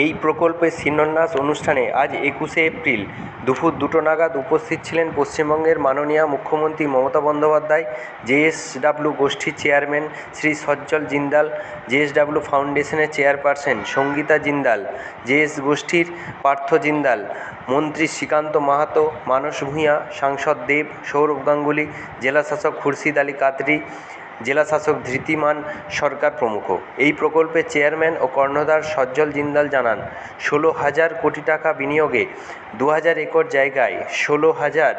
এই প্রকল্পের শিলান্যাস অনুষ্ঠানে আজ একুশে এপ্রিল দুপুর দুটো নাগাদ উপস্থিত ছিলেন পশ্চিমবঙ্গের মাননীয় মুখ্যমন্ত্রী মমতা বন্দ্যোপাধ্যায় জেএসডব্লিউ গোষ্ঠীর চেয়ারম্যান শ্রী সজ্জল জিন্দাল জেএসডব্লিউ ফাউন্ডেশনের চেয়ারপারসন সঙ্গীতা জিন্দাল জেএস গোষ্ঠীর পার্থ জিন্দাল, মন্ত্রী শ্রীকান্ত মাহাতো, মানস ভূঁইয়া, সাংসদ দেব সৌরভ গাঙ্গুলি, জেলাশাসক খুরশিদ আলী কাদরি জেলাশাসক ধৃতিমান সরকার প্রমুখ। এই প্রকল্পের চেয়ারম্যান ও কর্ণধার সজ্জল জিন্দাল জানান, ষোলো হাজার কোটি টাকা বিনিয়োগে দু হাজার একর জায়গায় ষোলো হাজার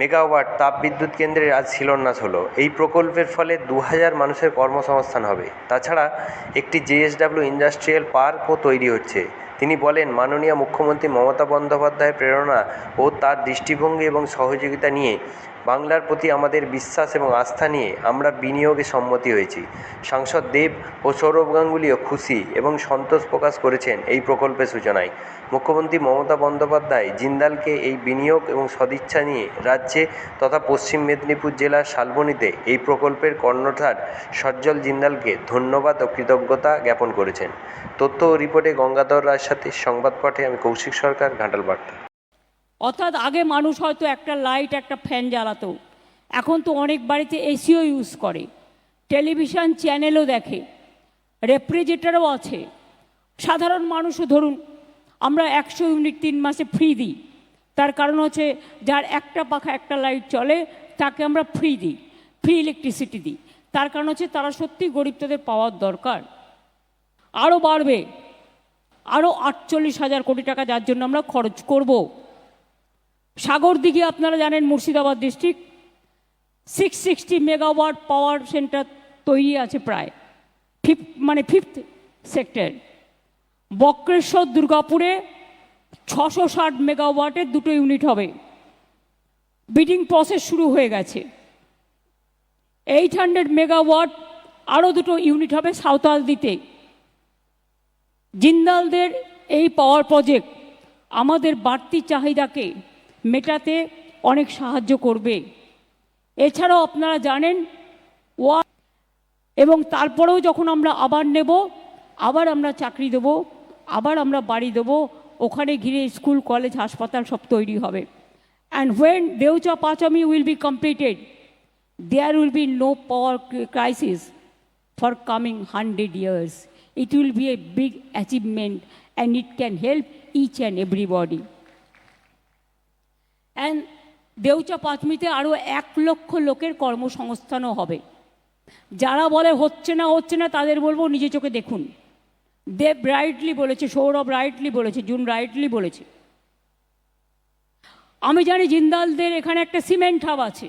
মেগাওয়াট তাপবিদ্যুৎ কেন্দ্রের আজ শিলান্যাস হলো। এই প্রকল্পের ফলে দু হাজার মানুষের কর্মসংস্থান হবে। তাছাড়া একটি জেএসডব্লিউ ইন্ডাস্ট্রিয়াল পার্কও তৈরি হচ্ছে। তিনি বলেন, মাননীয় মুখ্যমন্ত্রী মমতা বন্দ্যোপাধ্যায়ের প্রেরণা ও তার দৃষ্টিভঙ্গি এবং সহযোগিতা নিয়ে বাংলার প্রতি আমাদের বিশ্বাস এবং আস্থা নিয়ে আমরা বিনিয়োগে সম্মতি হয়েছি। সাংসদ দেব ও সৌরভ গাঙ্গুলিও খুশি এবং সন্তোষ প্রকাশ করেছেন এই প্রকল্পের সূচনায়। মুখ্যমন্ত্রী মমতা বন্দ্যোপাধ্যায় জিন্দালকে এই বিনিয়োগ এবং সদিচ্ছা নিয়ে রাজ্যে তথা পশ্চিম মেদিনীপুর জেলার শালবনীতে এই প্রকল্পের কর্ণধার সজ্জল জিন্দালকে ধন্যবাদ ও কৃতজ্ঞতা জ্ঞাপন করেছেন। তথ্য ও রিপোর্টে গঙ্গাধর রায়ের সাথে সংবাদ পাঠে আমি কৌশিক সরকার, ঘাটাল বার্তা। অর্থাৎ আগে মানুষ হয়তো একটা লাইট, একটা ফ্যান জ্বালাতো। এখন তো অনেক বাড়িতে এসিও ইউজ করে। টেলিভিশন চ্যানেলও দেখে। রেফ্রিজারেটরও আছে। সাধারণ মানুষও ধরুন, আমরা একশো ইউনিট তিন মাসে ফ্রি দিই। তার কারণ হচ্ছে, যার একটা পাখা একটা লাইট চলে, তাকে আমরা ফ্রি দিই। ফ্রি ইলেকট্রিসিটি দিই। তার কারণ হচ্ছে, তারা সত্যি গরিব তাদের পাওয়ার দরকার। আরও বাড়বে। আরও আটচল্লিশ হাজার কোটি টাকা যার জন্য আমরা খরচ করব। সাগর দিঘি আপনারা জানেন Murshidabad district six sixty megawatt power centre তৈরি আছে প্রায়। ফিফ মানে ফিফথ সেক্টর বক্রেশ্বর দুর্গাপুরে ছশো ষাট মেগাওয়াটের দুটো ইউনিট হবে। বিডিং প্রসেস শুরু হয়ে গেছে। এইট হান্ড্রেড মেগাওয়াট আরও দুটো ইউনিট হবে সাঁওতাল দিতে জিন্দালদের এই পাওয়ার প্রজেক্ট আমাদের বাড়তি চাহিদাকে মেটাতে অনেক সাহায্য করবে। এছাড়াও আপনারা জানেন, ওয়া এবং তারপরেও যখন আমরা আবার নেব, আবার আমরা চাকরি দেব, আবার আমরা বাড়ি দেব, ওখানে ঘিরে স্কুল, কলেজ, হাসপাতাল সব তৈরি হবে। And when Deucha Pachami will be completed there will be no power crisis for coming hundred years it will be a big achievement and it can help each and everybody and Deucha পাঁচমিতে আরও এক লক্ষ লোকের কর্মসংস্থানও হবে। যারা বলে হচ্ছে না হচ্ছে না, তাদের বলব নিজে চোখে দেখুন। দেব রাইটলি বলেছে, সৌরভ রাইটলি বলেছে জুন রাইটলি বলেছে। আমি জানি জিন্দালদের এখানে একটা সিমেন্ট হাব আছে।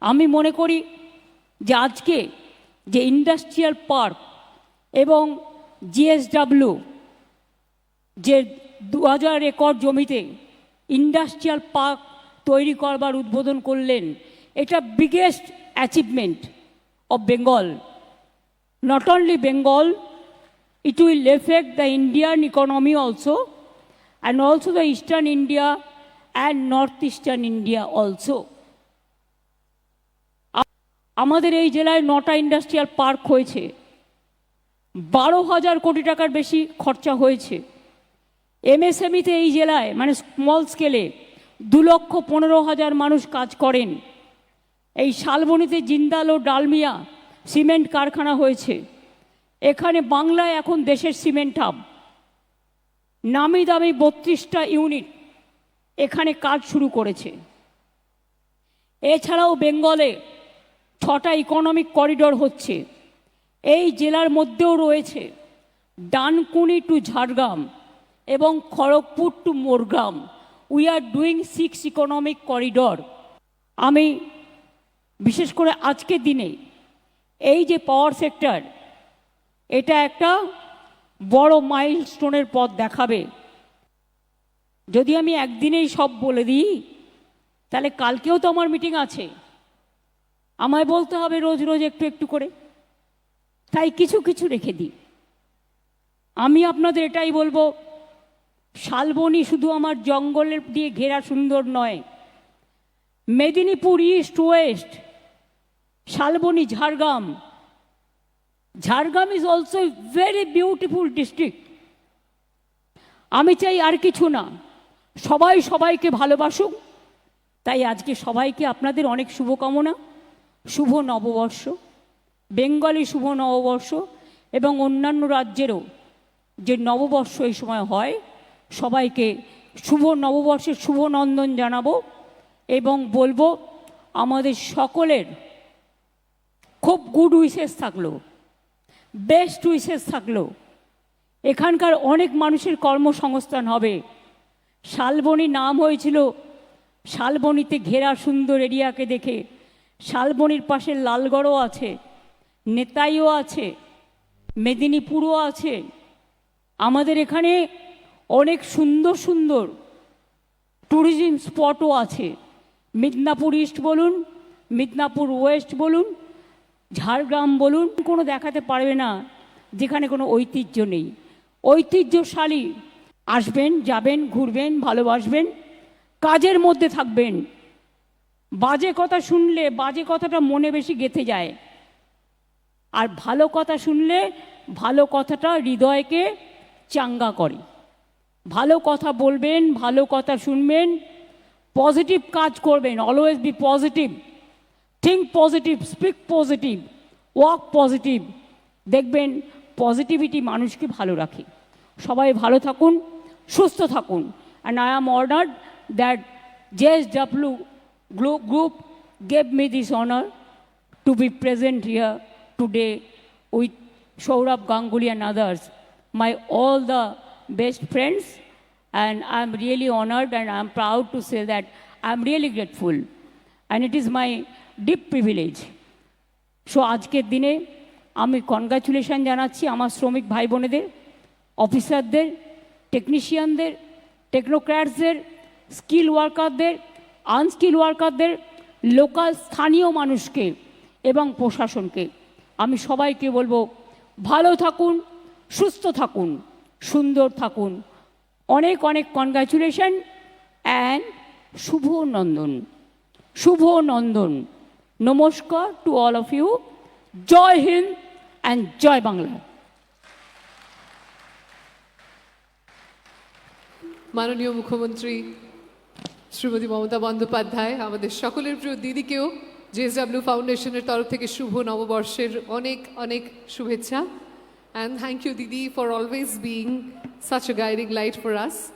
আমি মনে করি যে আজকে যে ইন্ডাস্ট্রিয়াল পার্ক এবং জিএসডাব্লিউ যে দু হাজার একর জমিতে ইন্ডাস্ট্রিয়াল পার্ক তৈরি করবার, উদ্বোধন করলেন। এটা biggest achievement of Bengal not only Bengal it will affect the Indian economy also, and also the eastern India and northeastern India also. আ- আমাদের এই জেলায় নটা ইন্ডাস্ট্রিয়াল পার্ক হয়েছে। বারো হাজার কোটি টাকার বেশি খরচা হয়েছে। এমএসএমইতে এই জেলায় মানে স্মল স্কেলে দু লক্ষ পনেরো হাজার মানুষ কাজ করেন। এই শালবনিতে জিন্দাল ও ডালমিয়া সিমেন্ট কারখানা হয়েছে। এখানে বাংলায় এখন দেশের সিমেন্ট হাব। নামি দামি বত্রিশটা ইউনিট এখানে কাজ শুরু করেছে। এছাড়াও বেঙ্গলে ছটা ইকোনমিক করিডোর হচ্ছে। এই জেলার মধ্যেও রয়েছে ডানকুনি টু ঝাড়গ্রাম। এবং Kharagpur to Morgram. We are doing six economic corridor আমি বিশেষ করে আজকের দিনে এই যে পাওয়ার সেক্টর এটা একটা বড় মাইলস্টোনের পথ দেখাবে। যদি আমি একদিনেই সব বলে দিই, তাহলে কালকেও তো আমার মিটিং আছে। আমায় বলতে হবে রোজ রোজ একটু একটু করে। তাই কিছু কিছু রেখে দিই। আমি আপনাদের এটাই বলব শালবনি শুধু আমার জঙ্গলের দিয়ে ঘেরা সুন্দর নয়। Medinipur east west, Salboni, Jhargram. Jhargram is also a beautiful district আমি চাই আর কিছু না। সবাই সবাইকে ভালোবাসুক। তাই আজকে সবাইকে আপনাদের অনেক শুভকামনা। শুভ নববর্ষ। বেঙ্গলি শুভ নববর্ষ এবং অন্যান্য রাজ্যেরও যে নববর্ষ এই সময় হয় সবাইকে শুভ নববর্ষের শুভ নন্দন জানাব এবং বলব আমাদের সকলের খুব গুড উইসেস থাকল বেস্ট উইসেস থাকল। এখানকার অনেক মানুষের কর্মসংস্থান হবে। শালবনি নাম হয়েছিল শালবনিতে ঘেরা সুন্দর এরিয়াকে দেখে। শালবনির পাশে লালগড়ও আছে, নেতাইও আছে, মেদিনীপুরও আছে। আমাদের এখানে অনেক সুন্দর সুন্দর ট্যুরিজম স্পটও আছে। মিদনাপুর ইস্ট বলুন, মিদনাপুর ওয়েস্ট বলুন, ঝাড়গ্রাম বলুন, কোনো দেখাতে পারবে না, যেখানে কোনো ঐতিহ্য নেই। ঐতিহ্যশালী, আসবেন, যাবেন, ঘুরবেন, ভালোবাসবেন, কাজের মধ্যে থাকবেন। বাজে কথা শুনলে, বাজে কথাটা মনে বেশি গেঁথে যায়। আর ভালো কথা শুনলে, ভালো কথাটা হৃদয়কে চাঙ্গা করে। ভালো কথা বলবেন ভালো কথা শুনবেন পজিটিভ কাজ করবেন always be positive think positive speak positive walk positive দেখবেন পজিটিভিটি মানুষকে ভালো রাখে। সবাই ভালো থাকুন সুস্থ থাকুন। And I am ordered that JS W group gave me this honour to be present here today with Saurabh Ganguly and others, my all the best friends, and I'm really honored and I'm proud to say that I'm really grateful, and it is my deep privilege. So আজকের দিনে আমি congratulation জানাচ্ছি আমার শ্রমিক ভাই বোনেদের অফিসারদের টেকনিশিয়ানদের টেকনোক্র্যাটসদের স্কিল ওয়ার্কারদের আনস্কিল ওয়ার্কারদের লোকাল স্থানীয় মানুষকে এবং প্রশাসনকে। আমি সবাইকে বলব ভালো থাকুন সুস্থ থাকুন। সুন্দর থাকুন। অনেক অনেক কনগ্রাচুলেশন অ্যান্ড শুভ নন্দন। শুভ নন্দন। নমস্কার টু অল অফ ইউ জয় হিন্দ অ্যান্ড জয় বাংলা। মাননীয় মুখ্যমন্ত্রী শ্রীমতী মমতা বন্দ্যোপাধ্যায়, আমাদের সকলের প্রিয় দিদিকেও জেএসডাব্লিউ ফাউন্ডেশনের তরফ থেকে শুভ নববর্ষের অনেক অনেক শুভেচ্ছা। And thank you, Didi, for always being such a guiding light for us.